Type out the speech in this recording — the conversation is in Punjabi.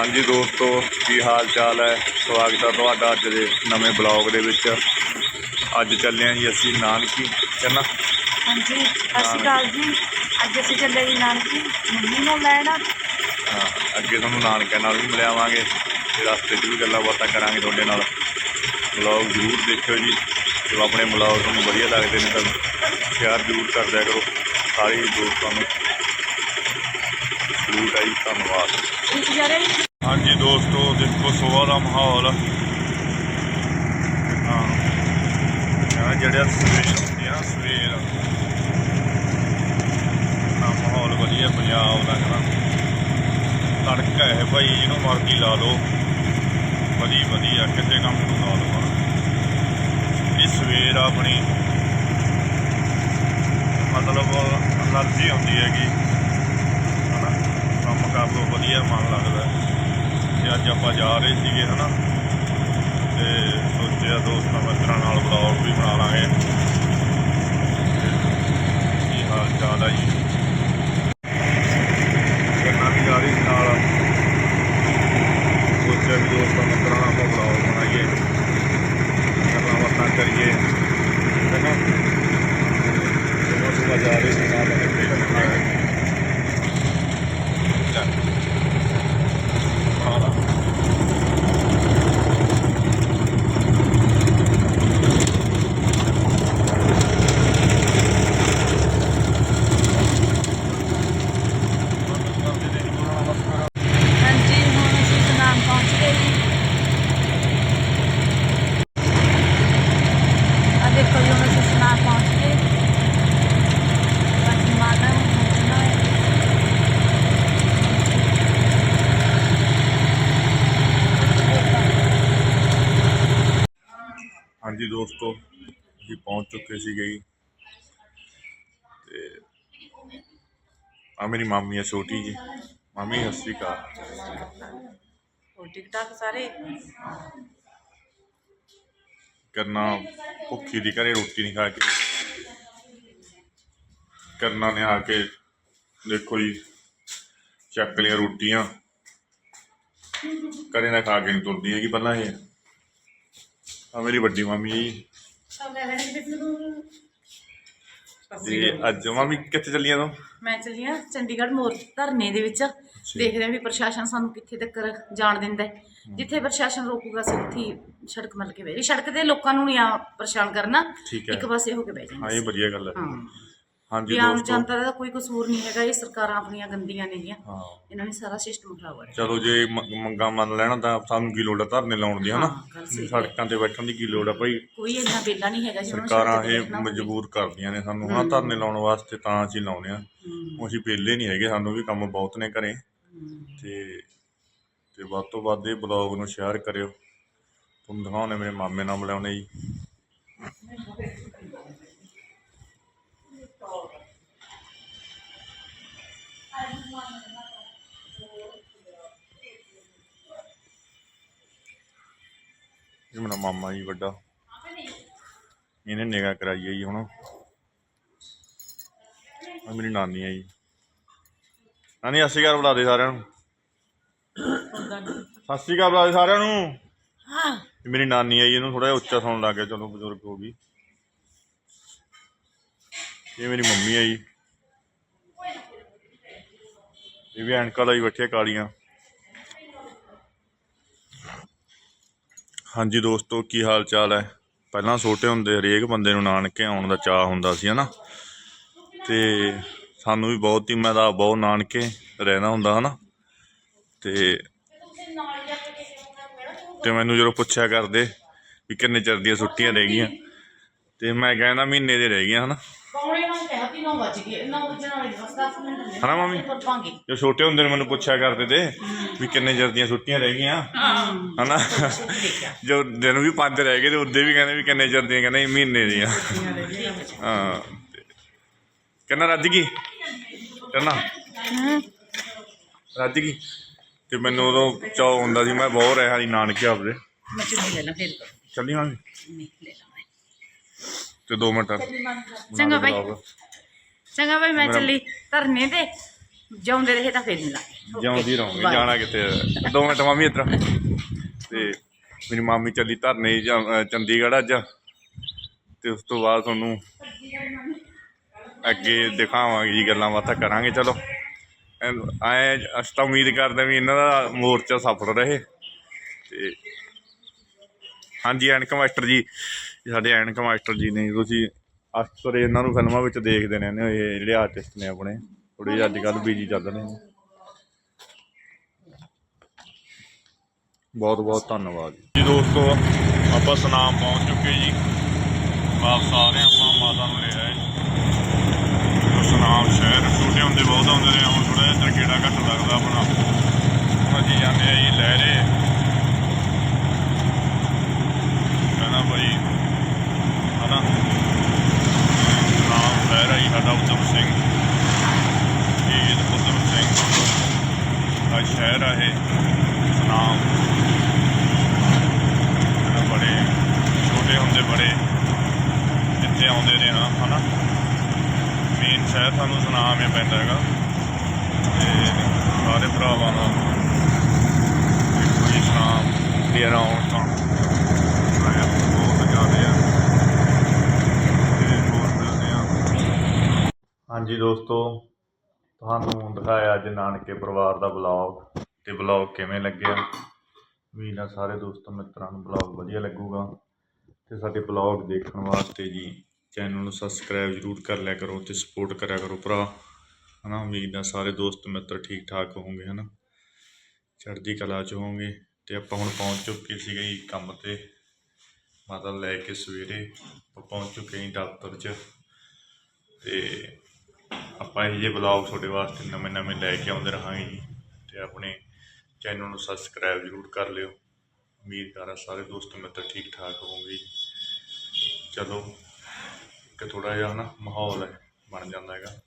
ਹਾਂਜੀ ਦੋਸਤੋ ਕੀ ਹਾਲ ਚਾਲ ਹੈ? ਸਵਾਗਤ ਹੈ ਤੁਹਾਡਾ ਅੱਜ ਦੇ ਨਵੇਂ ਬਲੌਗ ਦੇ ਵਿੱਚ। ਅੱਜ ਚੱਲੇ ਹਾਂ ਜੀ ਅਸੀਂ ਨਾਨਕੀ ਚੰਨਾ? ਹਾਂਜੀ ਸਤਿ ਸ਼੍ਰੀ ਅਕਾਲ ਜੀ। ਅੱਜ ਅਸੀਂ ਚੱਲੇ ਜੀ ਨਾਨਕੀ ਮੰਮੀ ਨੂੰ ਲੈਣ। ਹਾਂ, ਅੱਗੇ ਤੁਹਾਨੂੰ ਨਾਨਕਿਆਂ ਨਾਲ ਵੀ ਮਿਲਾਵਾਂਗੇ। ਤੇ ਰਸਤੇ 'ਚ ਵੀ ਗੱਲਾਂ ਬਾਤਾਂ ਕਰਾਂਗੇ ਤੁਹਾਡੇ ਨਾਲ। ਬਲੌਗ ਜ਼ਰੂਰ ਦੇਖਿਓ ਜੀ। ਜੋ ਆਪਣੇ ਬਲੌਗ ਤੁਹਾਨੂੰ ਵਧੀਆ ਲੱਗਦੇ ਨੇ ਤਾਂ ਸ਼ੇਅਰ ਜ਼ਰੂਰ ਕਰ ਦਿਆ ਕਰੋ। ਸਾਰੇ ਦੋਸਤਾਂ ਨੂੰ। ਜ਼ਰੂਰ ਆਈ ਧੰਨਵਾਦ। ਹਾਂਜੀ ਦੋਸਤੋ, ਦੇਖੋ ਸੋਵਾ ਦਾ ਮਾਹੌਲ। ਹਾਂ। ਜਿਹੜਾ ਸਵੇਰ ਹੁੰਦੀ ਆ ਸਵੇਰ। ਨਾ ਮਾਹੌਲ ਵਧੀਆ, ਪੰਜਾਬ ਦਾ ਕਰਾਂ। ਤੜਕਾ ਹੈ ਭਾਈ, ਜਿਹਨੂੰ ਮਰਜ਼ੀ ਲਾ ਲਓ। ਵਧੀ ਵਧੀਆ, ਕਿਤੇ ਕੰਮ ਨੂੰ ਲਾ ਲਓ। ਇਹ ਸਵੇਰ ਆਪਣੀ ਮਤਲਬ ਅਲਰਜੀ ਹੁੰਦੀ ਹੈਗੀ। ਹਨਾ? ਕੰਮ ਕਰ ਲਓ, ਵਧੀਆ, ਮਨ ਲੱਗਦਾ। ਤੇ ਅੱਜ ਆਪਾਂ ਜਾ ਰਹੇ ਸੀਗੇ ਹਨਾ। ਤੇ ਸੋਚਿਆ ਦੋਸਤਾਂ ਮਿੱਤਰਾਂ ਨਾਲ ਵਲੌਗ ਵੀ ਬਣਾ ਲਾਂਗੇ ਤੇ ਕੀ ਹਾਲ ਚਾਲ ਆ ਜੀ ਕਰਨਾ ਵੀ ਜਾ ਰਹੀ ਸੀ ਨਾਲ ਸੋਚਿਆ ਵੀ ਦੋਸਤਾਂ ਮਿੱਤਰਾਂ ਨਾਲ ਆਪਾਂ ਵਲੌਗ ਬਣਾਈਏ ਗੱਲਾਂ ਬਾਤਾਂ ਕਰੀਏ ਹੈਨਾ ਸੁਬਹ ਸੁਬਹ ਜਾ ਰਹੇ ਸੀ ਨਾਲ ਲੱਗੇ ਚੱਲ ਆਲਾ ਹਾਂਜੀ ਹੁਣ ਅਸੀਂ ਸਨਾਨ ਪਹੁੰਚ ਗਏ ਜੀ ਆ ਦੇਖੋ ਜੀ ਹੁਣ ਅਸੀਂ ਸਨਾਨ ਪਹੁੰਚ ਗਏ ਬਾਕੀ ਮਾਤਾ ਨੂੰ ਪਹੁੰਚਣਾ ਹੈ ਹਾਂਜੀ ਦੋਸਤੋ ਅਸੀਂ ਪਹੁੰਚ ਚੁੱਕੇ ਸੀਗੇ ਜੀ। ਤੇ ਆ ਮੇਰੀ ਮਾਮੀ ਆ ਛੋਟੀ ਜੀ। ਮਾਮੀ ਸਤਿ ਸ਼੍ਰੀ ਅਕਾਲ। ਹੋਰ ਠੀਕ ਠਾਕ ਸਾਰੇ? ਕਰਨਾ ਭੁੱਖੀ ਦੀ ਘਰੇ ਰੋਟੀ ਨਹੀਂ ਖਾ ਕੇ। ਕਰਨਾ ਨੇ ਆ ਕੇ ਦੇਖੋ ਜੀ ਚੱਕ ਲਿਆ ਰੋਟੀਆਂ। ਘਰੇ ਨਾ ਖਾ ਕੇ ਨਹੀਂ ਤੁਰਦੀ ਹੈਗੀ ਪਹਿਲਾਂ ਇਹ। ਆ ਮੇਰੀ ਵੱਡੀ ਮਾਮੀ ਜੀ। ਅੱਜ ਮਾਮੀ ਕਿੱਥੇ ਚੱਲੀਆਂ ਤੂੰ? ਮੈਂ ਚੱਲੀ ਹਾਂ ਚੰਡੀਗੜ੍ਹ ਮੋਰ ਧਰਨੇ ਦੇ ਵਿੱਚ। ਦੇਖਦੇ ਹਾਂ ਵੀ ਪ੍ਰਸ਼ਾਸਨ ਸਾਨੂੰ ਕਿੱਥੇ ਤੱਕ ਜਾਣ ਦਿੰਦਾ ਹੈ। ਜਿੱਥੇ ਪ੍ਰਸ਼ਾਸਨ ਰੋਕੂਗਾ ਅਸੀਂ ਉੱਥੇ ਹੀ ਸੜਕ ਮੱਲ ਕੇ ਬਹਿ ਜੀ ਸੜਕ ਤੇ ਲੋਕਾਂ ਨੂੰ ਨਹੀਂ ਆ ਪਰੇਸ਼ਾਨ ਕਰਨਾ। ਠੀਕ ਹੈ। ਇੱਕ ਪਾਸੇ ਹੋ ਕੇ ਬਹਿ ਹਾਂ ਇਹ ਜਾਣਾ ਵਧੀਆ ਗੱਲ ਹੈ। ਹਾਂ। ਹਾਂਜੀ ਆਮ ਦੋਸਤੋ। ਜਨਤਾ ਦਾ ਕੋਈ ਕਸੂਰ ਨਹੀਂ ਹੈਗਾ ਇਹ ਸਰਕਾਰਾਂ ਆਪਣੀਆਂ ਗੰਦੀਆਂ ਨੇਗੀਆਂ ਹਾਂ। ਇਹਨਾਂ ਨੇ ਸਾਰਾ ਸਿਸਟਮ ਖਰਾਬ ਕਰਿਆ। ਚਲੋ ਜੇ ਮੰਗਾਂ ਮੰਨ ਲੈਣਾ ਤਾਂ ਸਾਨੂੰ ਕੀ ਲੋੜ ਆ ਧਰਨੇ ਲਾਉਣ ਦੀ ਹਨਾ? ਹਾਂ, ਗੱਲ ਸਹੀ ਹੈ। ਸੜਕਾਂ ਤੇ ਬੈਠਣ ਦੀ ਕੀ ਲੋੜ ਆ ਭਾਈ? ਕੋਈ ਇੰਨਾ ਬੇਲਾ ਨਹੀਂ ਹੈਗਾ ਜਿਹਨਾਂ ਨੂੰ ਸਰਕਾਰਾਂ ਇਹ ਹੋਵੇ। ਮਜਬੂਰ ਕਰਦੀਆਂ ਨੇ ਸਾਨੂੰ ਹਾਂ ਧਰਨੇ ਲਾਉਣ ਵਾਸਤੇ ਤਾਂ ਅਸੀਂ ਲਾਉਨੇ ਆ ਹੂੰ, ਅਸੀਂ ਵਿਹਲੇ ਨਹੀਂ ਹੈਗੇ ਸਾਨੂੰ ਵੀ ਕੰਮ ਬਹੁਤ ਨੇ ਘਰੇ। ਹੂੰ। ਤੇ ਤੇ ਵੱਧ ਤੋਂ ਵੱਧ ਇਹ ਬਲੌਗ ਨੂੰ ਸ਼ੇਅਰ ਕਰਿਓ। ਤੁਹਾਨੂੰ ਦਿਖਾਉਣੇ ਮੇਰੇ ਮਾਮੇ ਨਾਲ ਮਿਲਾਉਣੇ ਜੀ। ਇਹ ਮੇਰਾ ਮਾਮਾ ਜੀ ਵੱਡਾ। ਇਹਨੇ ਨਿਗਾਹ ਕਰਾਈ ਹੈ ਜੀ ਹੁਣ। ਆ ਮੇਰੀ ਨਾਨੀ ਹੈ ਜੀ। ਨਾਨੀ ਸਤਿ ਸ਼੍ਰੀ ਅਕਾਲ ਬੁਲਾ ਦੇ ਸਾਰਿਆਂ ਨੂੰ। ਸਤਿ ਸ਼੍ਰੀ ਅਕਾਲ ਬੁਲਾ ਦੇ ਸਾਰਿਆਂ ਨੂੰ। ਹਾਂ। ਮੇਰੀ ਨਾਨੀ ਹੈ ਜੀ ਇਹਨੂੰ ਥੋੜਾ ਜਿਹਾ ਉੱਚਾ ਸੁਣਨ ਲੱਗ ਗਿਆ ਚਲੋ ਬਜ਼ੁਰਗ ਹੋ ਗਈ। ਇਹ ਮੇਰੀ ਮੰਮੀ ਹੈ ਜੀ। ਇਹ ਵੀ ਐਨਕਾਂ ਲਾਈ ਬੈਠੇ ਕਾਲੀਆਂ। ਹਾਂਜੀ ਦੋਸਤੋ, ਕੀ ਹਾਲ ਚਾਲ ਹੈ? ਪਹਿਲਾਂ ਛੋਟੇ ਹੁੰਦੇ ਹਰੇਕ ਬੰਦੇ ਨੂੰ ਨਾਨਕੇ ਆਉਣ ਦਾ ਚਾਹ ਹੁੰਦਾ ਸੀ, ਹਨਾ? ਤੇ ਸਾਨੂੰ ਵੀ ਬਹੁਤ ਹੀ, ਮੈਂ ਤਾਂ ਬਹੁਤ ਨਾਨਕੇ ਰਹਿਣਾ ਹੁੰਦਾ, ਹਨਾ? ਤੇ ਤੇ ਮੈਨੂੰ ਜਦੋਂ ਪੁੱਛਿਆ ਕਰਦੇ ਵੀ ਕਿੰਨੇ ਚਿਰ ਦੀਆਂ ਛੁੱਟੀਆਂ ਰਹਿ ਗਈਆਂ, ਤੇ ਮੈਂ ਕਹਿੰਦਾ ਮਹੀਨੇ ਦੇ ਰਹਿ ਗਈਆਂ ਹਨਾ? ਪੌਣੇ ਨਾਲ ਕਹਿਆ ਤੀ 9 ਵਜ ਗਏ। 9 ਵਜੇ ਨਾਲ 10 ਮਿੰਟ ਨੇ ਹਨਾ ਮੰਮੀ? ਜੋ ਛੋਟੇ ਹੁੰਦੇ ਨੇ ਮੈਨੂੰ ਪੁੱਛਿਆ ਕਰਦੇ ਤੇ ਵੀ ਕਿੰਨੇ ਚਿਰ ਦੀਆਂ ਛੁੱਟੀਆਂ ਰਹਿ ਗਈਆਂ। ਹਨਾ? ਜੋ ਦਿਨ ਵੀ ਪੰਜ ਰਹਿ ਗਏ ਤੇ ਉਹਦੇ ਵੀ ਕਹਿੰਦੇ ਵੀ ਕਿੰਨੇ ਚਿਰ ਦੀਆਂ ਕਹਿੰਦੇ ਮਹੀਨੇ ਦੀਆਂ। ਹਾਂ। ਕਹਿੰਦਾ ਰੱਜ ਗਈ? ਕਹਿੰਦਾ ਹੂੰ ਰੱਜ ਗਈ? ਤੇ ਮੈਨੂੰ ਉਦੋਂ ਚਾਅ ਹੁੰਦਾ ਸੀ ਮੈਂ ਬਹੁਤ ਰਿਹਾ ਸੀ ਨਾਨਕੇ ਆਪਦੇ। ਮੈਂ ਚੁੰਨੀ ਲੈ ਲਾਂ ਫਿਰ। ਚੱਲੀ ਹਾਂ ਤੇ 2 ਮਿੰਟ। ਚੰਗਾ ਬਾਈ। ਚੰਗਾ ਬਾਈ ਮੈਂ ਚੱਲੀ ਧਰਨੇ ਤੇ। ਜਿਉਂਦੇ ਰਹੇ ਤਾਂ ਫੇਰ ਮਿਲਾਂਗੇ ਜਿਉਂਦੀ ਰਹੋਗੇ. ਜਾਣਾ ਕਿੱਥੇ? ਦੋ ਮਿੰਟ ਮਾਮੀ ਇੱਧਰ ਤੇ ਮੇਰੀ ਮਾਮੀ ਚੱਲੀ ਧਰਨੇ ਚੰਡੀਗੜ੍ਹ ਅੱਜ। ਤੇ ਉਸ ਤੋਂ ਬਾਅਦ ਤੁਹਾਨੂੰ ਅੱਗੇ ਦਿਖਾਵਾਂਗੇ ਜੀ ਗੱਲਾਂ ਬਾਤਾਂ ਕਰਾਂਗੇ ਚਲੋ। ਆਏ ਅਸੀਂ ਤਾਂ ਉਮੀਦ ਕਰਦੇ ਵੀ ਇਹਨਾਂ ਦਾ ਮੋਰਚਾ ਸਫਲ ਰਹੇ। ਤੇ ਹਾਂਜੀ ਐਨਕ ਮਾਸਟਰ ਜੀ ਸਾਡੇ ਐਨਕ ਮਾਸਟਰ ਜੀ ਨੇ ਤੁਸੀਂ ਅਕਸਰ ਇਹਨਾਂ ਨੂੰ ਫਿਲਮਾਂ ਵਿੱਚ ਦੇਖਦੇ ਨੇ ਇਹ ਜਿਹੜੇ ਆਰਟਿਸਟ ਨੇ ਆਪਣੇ। ਥੋੜੇ ਅੱਜ ਕੱਲ੍ਹ ਬਿਜ਼ੀ ਚੱਲ ਨੇ। ਬਹੁਤ ਬਹੁਤ ਧੰਨਵਾਦ ਜੀ। ਦੋਸਤੋ, ਆਪਾਂ ਸੁਨਾਮ ਪਹੁੰਚ ਚੁੱਕੇ ਜੀ। ਵਾਪਸ ਆ ਰਹੇ ਆਪਾਂ ਮਾਤਾ ਨੂੰ ਲੈ ਆਏ। ਜੋ ਸੁਨਾਮ ਸ਼ਹਿਰ ਛੋਟੇ ਹੁੰਦੇ, ਬਹੁਤ ਆਉਂਦੇ ਨੇ, ਹੁਣ ਥੋੜਾ ਜਿਹਾ ਇੱਧਰ ਗੇੜਾ ਘੱਟ ਲੱਗਦਾ ਆਪਣਾ। ਹੁਣ ਅਸੀਂ ਜਾਂਦੇ ਆ ਜੀ ਲਹਿਰੇ। ਕਹਿੰਦਾ ਭਾਈ ਹਨਾ ਸੁਨਾਮ ਸ਼ਹਿਰ ਆ ਜੀ ਸਾਡਾ ਉਦਮ ਸਿੰਘ ਸ਼ਹੀਦ ਉਦਮ ਸਿੰਘ ਦਾ ਸ਼ਹਿਰ ਆ ਇਹ ਸੁਨਾਮ ਕਹਿੰਦਾ ਬੜੇ ਛੋਟੇ ਹੁੰਦੇ ਬੜੇ ਇੱਥੇ ਆਉਂਦੇ ਰਹੇ ਹਾਂ ਹਨਾ। ਮੇਨ ਸ਼ਹਿਰ ਸਾਨੂੰ ਸੁਨਾਮ ਹੀ ਪੈਂਦਾ ਹੈਗਾ। ਤੇ ਸਾਰੇ ਭਰਾਵਾਂ ਦਾ ਦੇਖੋ ਜੀ ਸੁਨਾਮ ਦੇ ਅਰਾਊਂਡ ਤਾਂ। ਬਹੁਤ ਜ਼ਿਆਦੇ ਆ। ਤੇ ਹੋਰ ਮਿਲਦੇ ਆ। ਹਾਂਜੀ ਦੋਸਤੋ, ਤੁਹਾਨੂੰ ਦਿਖਾਇਆ ਅੱਜ ਨਾਨਕੇ ਪਰਿਵਾਰ ਦਾ ਬਲੌਗ ਤੇ ਬਲੌਗ ਕਿਵੇਂ ਲੱਗਿਆ? ਵੀ ਨਾ ਸਾਰੇ ਦੋਸਤਾਂ ਮਿੱਤਰਾਂ ਨੂੰ ਬਲੌਗ ਵਧੀਆ ਲੱਗੂਗਾ। ਤੇ ਸਾਡੇ ਬਲੌਗ ਦੇਖਣ ਵਾਸਤੇ ਜੀ ਚੈਨਲ ਨੂੰ ਸਬਸਕ੍ਰਾਈਬ ਜ਼ਰੂਰ ਕਰ ਲਿਆ ਕਰੋ ਤੇ ਸਪੋਰਟ ਕਰਿਆ ਕਰੋ ਭਰਾ। ਹਨਾ, ਉਮੀਦ ਆ ਸਾਰੇ ਦੋਸਤ ਮਿੱਤਰ ਠੀਕ ਠਾਕ ਹੋਵੋਗੇ, ਹਨਾ। ਚੜ੍ਹਦੀ ਕਲਾ ਚ ਹੋਵੋਗੇ। ਤੇ ਆਪਾਂ ਹੁਣ ਪਹੁੰਚ ਚੁੱਕੇ ਸੀਗੇ ਜੀ ਕੰਮ ਤੇ। ਮਾਤਾ ਲੈ ਕੇ ਸਵੇਰੇ ਆਪਾਂ ਪਹੁੰਚ ਚੁੱਕੇ ਜੀ ਦਫ਼ਤਰ 'ਚ। ਤੇ ਆਪਾਂ ਇਹ ਜਿਹੇ ਬਲੌਗ ਤੁਹਾਡੇ ਵਾਸਤੇ ਨਵੇਂ ਨਵੇਂ ਲੈ ਕੇ ਆਉਂਦੇ ਰਹਾਂਗੇ ਜੀ। ਤੇ ਆਪਣੇ ਚੈਨਲ ਨੂੰ ਸਬਸਕ੍ਰਾਈਬ ਜ਼ਰੂਰ ਕਰ ਲਿਓ। ਉਮੀਦ ਕਰਾਂ ਸਾਰੇ ਦੋਸਤ ਮਿੱਤਰ ਠੀਕ ਠਾਕ ਹੋਵੋਗੇ ਜੀ। ਚਲੋ। ਇੱਕ ਥੋੜਾ ਜਿਹਾ ਨਾ ਮਾਹੌਲ ਹੈ ਬਣ ਜਾਂਦਾ ਹੈਗਾ।